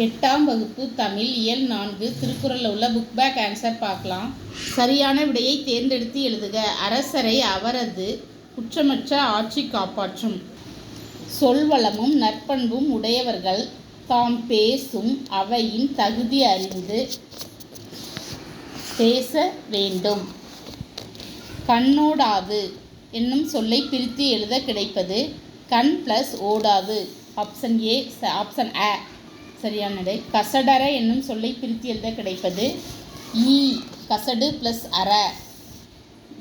எட்டாம் வகுப்பு தமிழ் இயல் நான்கு திருக்குறளில் உள்ள புக் பேக் ஆன்சர் பார்க்கலாம். சரியான விடையை தேர்ந்தெடுத்து எழுதுக. அரசரை அவரது குற்றமற்ற ஆட்சி காப்பாற்றும். சொல்வளமும் நற்பண்பும் உடையவர்கள் தாம் பேசும் அவையின் தகுதி அறிந்து பேச வேண்டும். கண்ணோடாது என்னும் சொல்லை பிரித்து எழுத கிடைப்பது கண் ப்ளஸ் ஓடாது. ஆப்ஷன் ஏ ஆப்ஷன் அ சரியான விடை கசடர என்னும் சொல்லை பிரித்து எழுத கிடைப்பது ஈ கசடு ப்ளஸ் அற.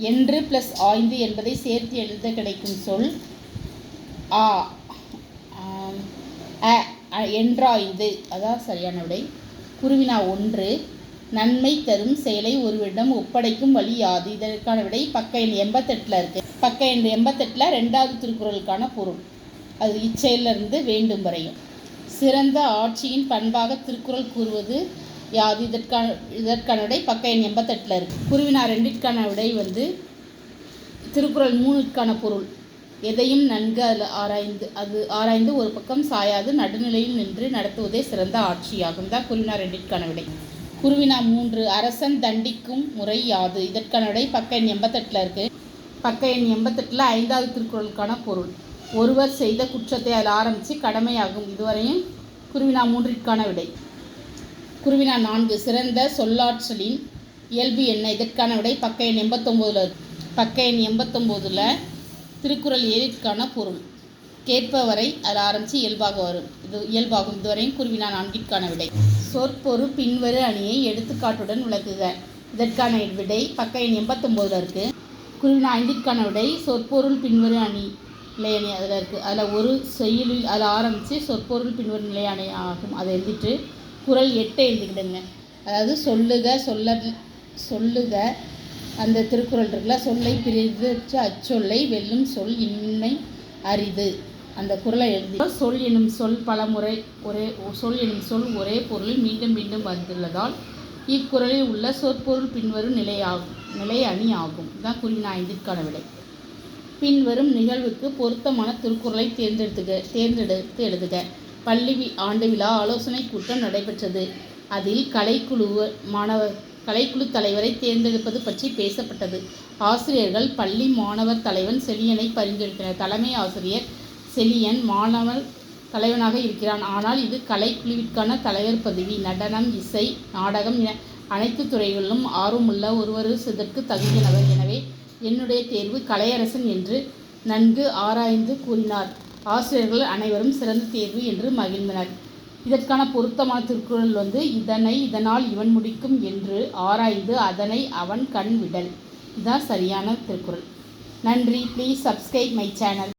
என்று ப்ளஸ் ஆய்ந்து என்பதை சேர்த்து எழுத கிடைக்கும் சொல் ஆ. அ அ, என்றாய்ந்து. அதான் சரியான விடை. குருவினா ஒன்று. நன்மை தரும் செயலை ஒருவரிடம் ஒப்படைக்கும் வழி யாது? இதற்கான விடை பக்க எண் எண்பத்தெட்டில் இருக்குது பக்க எண் எண்பத்தெட்டில் ரெண்டாவது திருக்குறளுக்கான பொருள். அது இச்செயலிருந்து வேண்டும் வரையும். சிறந்த ஆட்சியின் பண்பாக திருக்குறள் கூறுவது யாது? இதற்கான இதற்கான விடை பக்க எண் எண்பத்தெட்டில் இருக்குது குருவினார் ரெண்டிற்கான விடை வந்து திருக்குறள் மூணுக்கான பொருள். எதையும் நன்கு அதில் ஆராய்ந்து அது ஆராய்ந்து ஒரு பக்கம் சாயாது நடுநிலையில் நின்று நடத்துவதே சிறந்த ஆட்சியாகும். தான் குருவினா ரெண்டிற்கான விடை குருவினா மூன்று அரசன் தண்டிக்கும் முறை யாது? இதற்கான விடை பக்க எண் எண்பத்தெட்டில் இருக்குது பக்க எண் எண்பத்தெட்டில் ஐந்தாவது திருக்குறளுக்கான பொருள். ஒருவர் செய்த குற்றத்தை அதில் ஆரம்பித்து கடமையாகும் இதுவரையும் குருவினா மூன்றிற்கான விடை. குருவினா நான்கு. சிறந்த சொல்லாற்றலின் இயல்பு என்ன? இதற்கான விடை பக்க எண் எண்பத்தொம்போதில் பக்க எண் எண்பத்தொம்போதில் திருக்குறள் ஏழிற்கான பொருள். கேட்பவரை அதில் ஆரம்பித்து இயல்பாக வரும். இது இயல்பாகும். இதுவரையும் குருவினா நான்கிற்கான விடை. சொற்பொரு பின்வரு அணியை எடுத்துக்காட்டுடன் விளக்குக. இதற்கான விடை பக்க எண் எண்பத்தொம்போதில் இருக்குது குருவினா ஐந்திற்கான விடை. சொற்பொருள் பின்வரு அணி. நிலையணி அதில் இருக்குது அதில் ஒரு செயலில் அதில் ஆரம்பித்து சொற்பொருள் பின்வரும் நிலையாணை ஆகும். அதை எழுதிட்டு குறள் எட்டை எழுதிக்கிடுங்க. அதாவது சொல்லுக சொல்ல சொல்லுக. அந்த திருக்குறள் இருக்குல்ல சொல்லை பிரித்து அச்சொல்லை வெல்லும் சொல் இன்மை அரிது. அந்த குறளை எழுதி சொல் எனும் சொல் பலமுறை ஒரே சொல் எனும் சொல் ஒரே பொருளில் மீண்டும் மீண்டும் வந்துள்ளதால் இக்குறளில் உள்ள சொற்பொருள் பின்வரும் நிலையாகும் நிலை அணி ஆகும். இதுதான் நான் ஐந்திற்கான விடை. பின்வரும் நிகழ்வுக்கு பொருத்தமான திருக்குறளை தேர்ந்தெடுத்துக தேர்ந்தெடுத்து எழுதுக. பள்ளி வி- ஆண்டு விழா ஆலோசனை கூட்டம் நடைபெற்றது. அதில் கலைக்குழு மாணவர் கலைக்குழு தலைவரை தேர்ந்தெடுப்பது பற்றி பேசப்பட்டது. ஆசிரியர்கள் பள்ளி மாணவர் தலைவன் செலியனை பரிந்துரைத்தனர். தலைமை ஆசிரியர் செலியன் மாணவர் தலைவனாக இருக்கிறான். ஆனால் இது கலைக்குழுவிற்கான தலைவர் பதவி. நடனம் இசை நாடகம் என அனைத்து துறைகளிலும் ஆர்வமுள்ள ஒருவர் இதற்கு தகுதியானவர் எனவே என்னுடைய தேர்வு கலையரசன் என்று நன்கு ஆராய்ந்து கூறினார். ஆசிரியர்கள் அனைவரும் சிறந்த தேர்வு என்று மகிழ்ந்தனர். இதற்கான பொருத்தமான திருக்குறள் வந்து இதனை இதனால் இவன் முடிக்கும் என்று ஆராய்ந்து அதனை அவன் கண் விடல். இதுதான் சரியான திருக்குறள். நன்றி. Please subscribe my channel